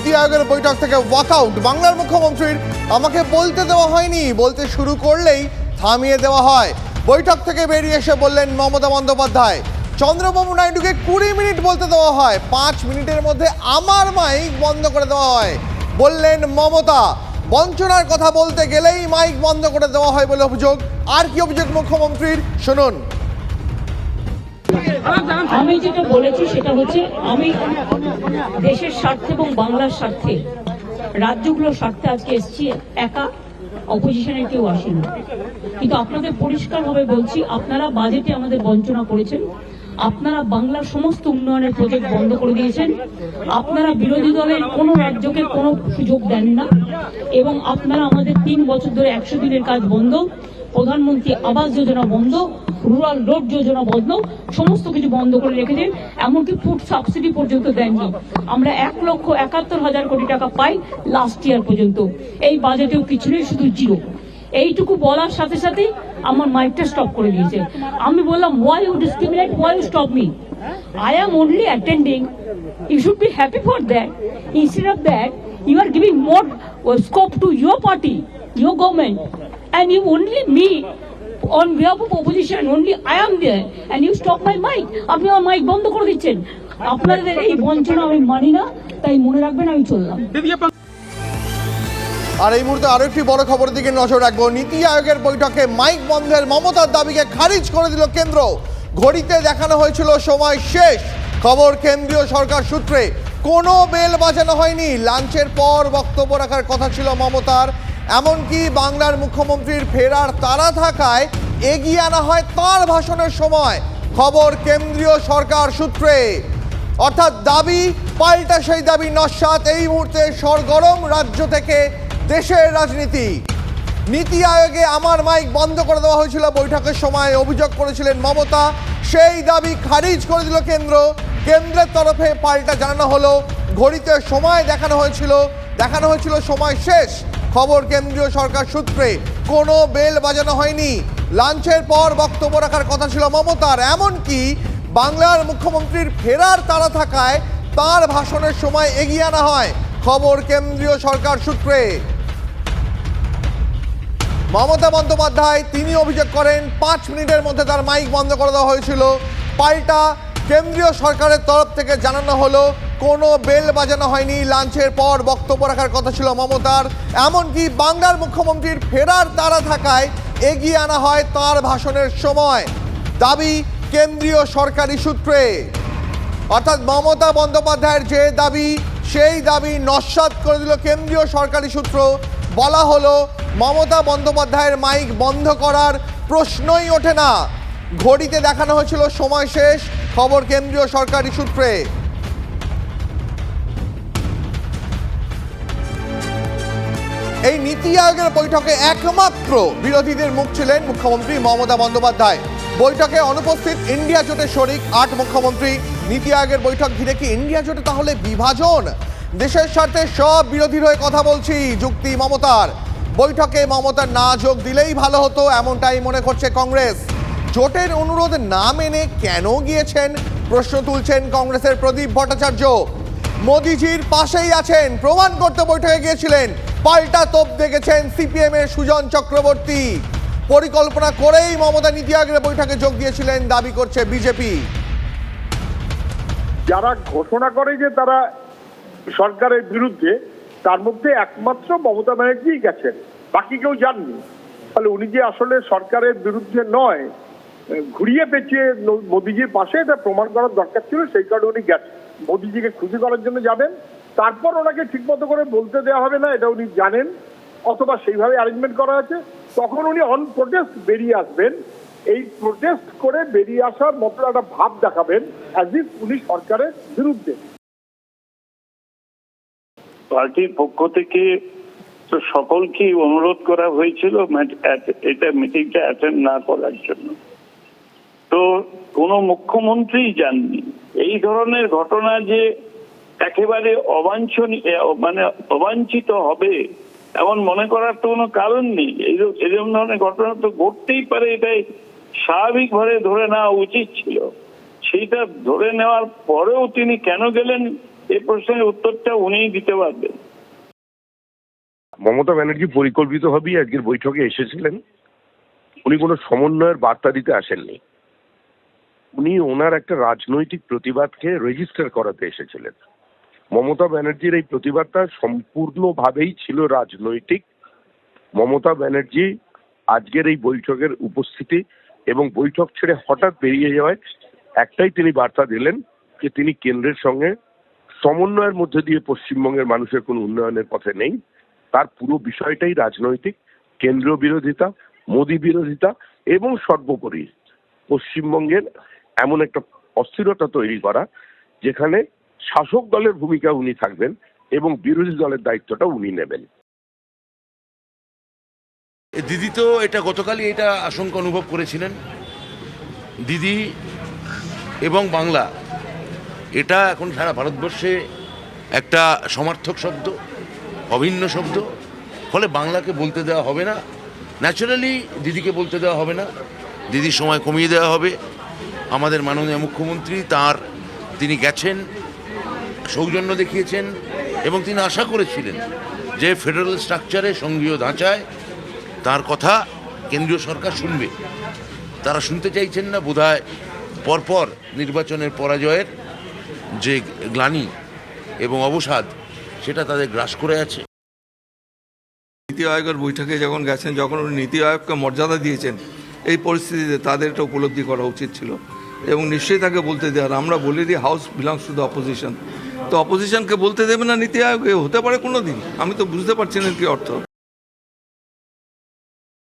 নীতি আয়োগের বৈঠক থেকে ওয়াকআউট বাংলার মুখ্যমন্ত্রীর আমাকে বলতে দেওয়া হয়নি। বলতে শুরু করলেই থামিয়ে দেওয়া হয়। বৈঠক থেকে বেরিয়ে এসে বললেন মমতা বন্দ্যোপাধ্যায়। চন্দ্রবাবু নাইডুকে কুড়ি মিনিট বলতে দেওয়া হয়। পাঁচ মিনিটের মধ্যে আমার মাইক বন্ধ করে দেওয়া হয়। বললেন মমতা, বঞ্চনার কথা বলতে গেলেই মাইক বন্ধ করে দেওয়া হয় বলে অভিযোগ। আর কি অভিযোগ মুখ্যমন্ত্রীর? শুনুন। আমি যেটা বলেছি সেটা হচ্ছে আমি দেশের স্বার্থে এবং বাংলার স্বার্থে, রাজ্যগুলোর স্বার্থে আজকে এসেছি, একা অপোজিশনের কেউ আসেনি। কিন্তু আপনাদের পরিষ্কারভাবে বলছি, আপনারা বাজেটে আমাদের বঞ্চনা করেছেন, আপনারা বাংলার সমস্ত উন্নয়নের প্রজেক্ট বন্ধ করে দিয়েছেন, আপনারা বিরোধী দলের কোনো রাজ্যকে কোনো সুযোগ দেন না, এবং আপনারা আমাদের তিন বছর ধরে একশো দিনের কাজ বন্ধ প্রধানমন্ত্রী আবাস যোজনা বন্ধ রুরাল রোড যোজনা বন্ধ সমস্ত কিছু বন্ধ করে রেখেছেন এমনকি ফুড সাবসিডি পর্যন্ত দেননি। আমরা এক লক্ষ একাত্তর হাজার কোটি টাকা পাই লাস্ট ইয়ার পর্যন্ত। এই বাজেটেও কিছু নেই শুধু জিরো এইটুকু বলার সাথে সাথে আমার মাইকটা স্টপ করে দিয়েছে। আমি বললাম why you discriminate why you stop me I am only attending should be happy for that. Instead of that, you are giving more uh, scope to your party, your government, and you only me on behalf of opposition. Only I am there, and you stop my mic. আপনি আমার mic বন্ধ করে দিচ্ছেন। আপনাদের এই বঞ্চনা আমি মানি না তাই মনে রাখবেন আমি চললাম। আর এই মুহূর্তে আরও একটি বড় খবরের দিকে নজর রাখব। নীতি আয়োগের বৈঠকে মাইক বন্ধের মমতার দাবিকে খারিজ করে দিল কেন্দ্র। ঘড়িতে দেখানো হয়েছিল সময় শেষ। খবর কেন্দ্রীয় সরকার সূত্রে। কোনো বেল বাজানো হয়নি। লাঞ্চের পর বক্তব্য রাখার কথা ছিল মমতার। এমনকি বাংলার মুখ্যমন্ত্রীর ফেরার তারা থাকায় এগিয়ে আনা হয় তার ভাষণের সময়। খবর কেন্দ্রীয় সরকার সূত্রে। অর্থাৎ দাবি পাল্টা সেই দাবি নস্বাত এই মুহূর্তে সরগরম রাজ্য থেকে দেশের রাজনীতি। নীতি আয়োগে আমার মাইক বন্ধ করে দেওয়া হয়েছিল। বৈঠকের সময় অভিযোগ করেছিলেন মমতা। সেই দাবি খারিজ করে দিল কেন্দ্র। কেন্দ্রের তরফে পাল্টা জানানো হলো। ঘড়িতে সময় দেখানো হয়েছিল। দেখানো হয়েছিল সময় শেষ। খবর কেন্দ্রীয় সরকার সূত্রে কোনো বেল বাজানো হয়নি। লাঞ্চের পর বক্তব্য রাখার কথা ছিল মমতার, এমনকি বাংলার মুখ্যমন্ত্রীর ফেরার তাড়া থাকায় তার ভাষণের সময় এগিয়ে আনা হয়। খবর কেন্দ্রীয় সরকার সূত্রে। মমতা বন্দ্যোপাধ্যায় তিনি অভিযোগ করেন, পাঁচ মিনিটের মধ্যে তার মাইক বন্ধ করে দেওয়া হয়েছিল। পাল্টা কেন্দ্রীয় সরকারের তরফ থেকে জানানো হলো, কোনো বেল বাজানো হয়নি। লাঞ্চের পর বক্তব্য রাখার কথা ছিল মমতার। এমনকি বাংলার মুখ্যমন্ত্রীর ফেরার তাড়া থাকায় এগিয়ে আনা হয় তার ভাষণের সময়। দাবি কেন্দ্রীয় সরকারি সূত্রে। অর্থাৎ মমতা বন্দ্যোপাধ্যায়ের যে দাবি, সেই দাবি নস্বাত করে দিল কেন্দ্রীয় সরকারি সূত্র। বলা হলো, মমতা বন্দ্যোপাধ্যায়ের মাইক বন্ধ করার প্রশ্নই ওঠে না। ঘড়িতে দেখানো হয়েছিল সময় শেষ। খবর কেন্দ্রীয় সরকারি সূত্রে এই নীতি আয়োগের বৈঠকে একমাত্র বিরোধীদের মুখ ছিলেন মুখ্যমন্ত্রী মমতা বন্দ্যোপাধ্যায়। বৈঠকে অনুপস্থিত ইন্ডিয়া জোটের শরিক আট মুখ্যমন্ত্রী। নীতি আয়োগের বৈঠক ঘিরে কি ইন্ডিয়া জোটে তাহলে বিভাজন? দেশের স্বার্থে সব বিরোধীর হয়ে কথা বলছি যুক্তি মমতার। বৈঠকে মমতার না যোগ দিলেই ভালো হতো, এমনটাই মনে করছে কংগ্রেস। জোটের অনুরোধ না মেনে কেন গিয়েছেন? প্রশ্ন তুলছেন কংগ্রেসের প্রদীপ ভট্টাচার্য। মোদিজির পাশেই আছেন, প্রমাণ করতে বৈঠকে গিয়েছিলেন। পাল্টা তোপ দেখেছেন সিপিএম এর সুজন চক্রবর্তী। পরিকল্পনা করেই মমতা নীতি আয়োগের বৈঠকে যোগ দিয়েছিলেন, দাবি করছে বিজেপি। যারা ঘোষণা করে যে তারা সরকারের বিরুদ্ধে, তার মধ্যে একমাত্র মমতা ব্যানার্জি গেছেন। বাকি কেউ যাননি তাহলে উনি যে আসলে সরকারের বিরুদ্ধে নয় ঘুরিয়ে পেঁচিয়ে মোদিজির পাশে এটা প্রমাণ করার দরকার ছিল, সেই কারণে উনি গেছেন। মোদিজিকে খুশি করার জন্য যাবেন। তারপর ওনাকে ঠিকমতো করে বলতে দেওয়া হবে না, এটা উনি জানেন, অথবা সেইভাবে অ্যারেঞ্জমেন্ট করা আছে। তখন উনি অন প্রোটেস্ট বেরিয়ে আসবেন। এই প্রোটেস্ট করে বেরিয়ে আসার মতো একটা ভাব দেখাবেন অ্যাজ ইফ উনি সরকারের বিরুদ্ধে। পার্টির পক্ষ থেকে তো সকলকেই অনুরোধ করা হয়েছিল এটা মিটিংটা অ্যাটেন্ড না করার জন্য। কোনো মুখ্যমন্ত্রী যাননি। এই ধরনের ঘটনা যে একেবারে অবাঞ্ছনীয় মানে অবাঞ্ছিত হবে, এমন মনে করার তো কোনো কারণ নেই। এরকম ধরনের ঘটনা তো ঘটতেই পারে, এটাই স্বাভাবিকভাবে ধরে নেওয়া উচিত ছিল। সেইটা ধরে নেওয়ার পরেও তিনি কেন গেলেন, এ প্রশ্নের উত্তরটা উনিই দিতে পারবেন। মমতা ব্যানার্জি পরিকল্পিত পরিকল্পিতভাবেই আজকের বৈঠকে এসেছিলেন। উনি কোনো সমন্বয়ের বার্তা দিতে আসেননি। উনি ওনার একটা রাজনৈতিক প্রতিবাদকে রেজিস্টার করাতে এসেছিলেন। মমতা ব্যানার্জির এই প্রতিবাদটা সম্পূর্ণভাবেই ছিল রাজনৈতিক। মমতা ব্যানার্জি আজকের এই বৈঠকের উপস্থিতি এবং বৈঠক ছেড়ে হঠাৎ বেরিয়ে যাওয়ায় একটাই তিনি বার্তা দিলেন যে তিনি কেন্দ্রের সঙ্গে সমন্বয়ের মধ্যে দিয়ে পশ্চিমবঙ্গের মানুষের কোনো উন্নয়নের পথে নেই। তার পুরো বিষয়টাই রাজনৈতিক কেন্দ্রীয় বিরোধিতা মোদী বিরোধিতা এবং সর্বোপরি পশ্চিমবঙ্গের এমন একটা অস্থিরতা তৈরি করা, যেখানে শাসক দলের ভূমিকা উনি থাকবেন এবং বিরোধী দলের দায়িত্বটা উনি নেবেন। দিদি তো এটা গতকালই এটা আশঙ্কা অনুভব করেছিলেন। দিদি এবং বাংলা, এটা এখন সারা ভারতবর্ষে একটা সমার্থক শব্দ, অভিন্ন শব্দ। ফলে বাংলাকে বলতে দেওয়া হবে না। ন্যাচারালি দিদিকে বলতে দেওয়া হবে না। দিদির সময় কমিয়ে দেওয়া হবে। আমাদের মাননীয় মুখ্যমন্ত্রী তার, তিনি গেছেন, সৌজন্য দেখিয়েছেন, এবং তিনি আশা করেছিলেন যে ফেডারেল স্ট্রাকচারে সঙ্ঘীয় ধাঁচায় তার কথা কেন্দ্রীয় সরকার শুনবে। তারা শুনতে চাইছেন না, বোধহয় পরপর নির্বাচনের পরাজয়ের যে গ্লানি এবং অবসাদ, সেটা তাদের গ্রাস করে আছে। নীতি আয়োগের বৈঠকে যখন গেছেন, যখন উনি নীতি আয়োগকে মর্যাদা দিয়েছেন, এই পরিস্থিতিতে তাদের এটা উপলব্ধি করা উচিত ছিল। এবং নিশ্চয়ই তাকে বলতে দেয়। আর আমরা বলি দিই house belongs to the opposition তো অপোজিশনকে বলতে দেবে না, নীতি আয়োগ? হতে পারে কোনো দিন আমি তো বুঝতে পারছি না কি অর্থ।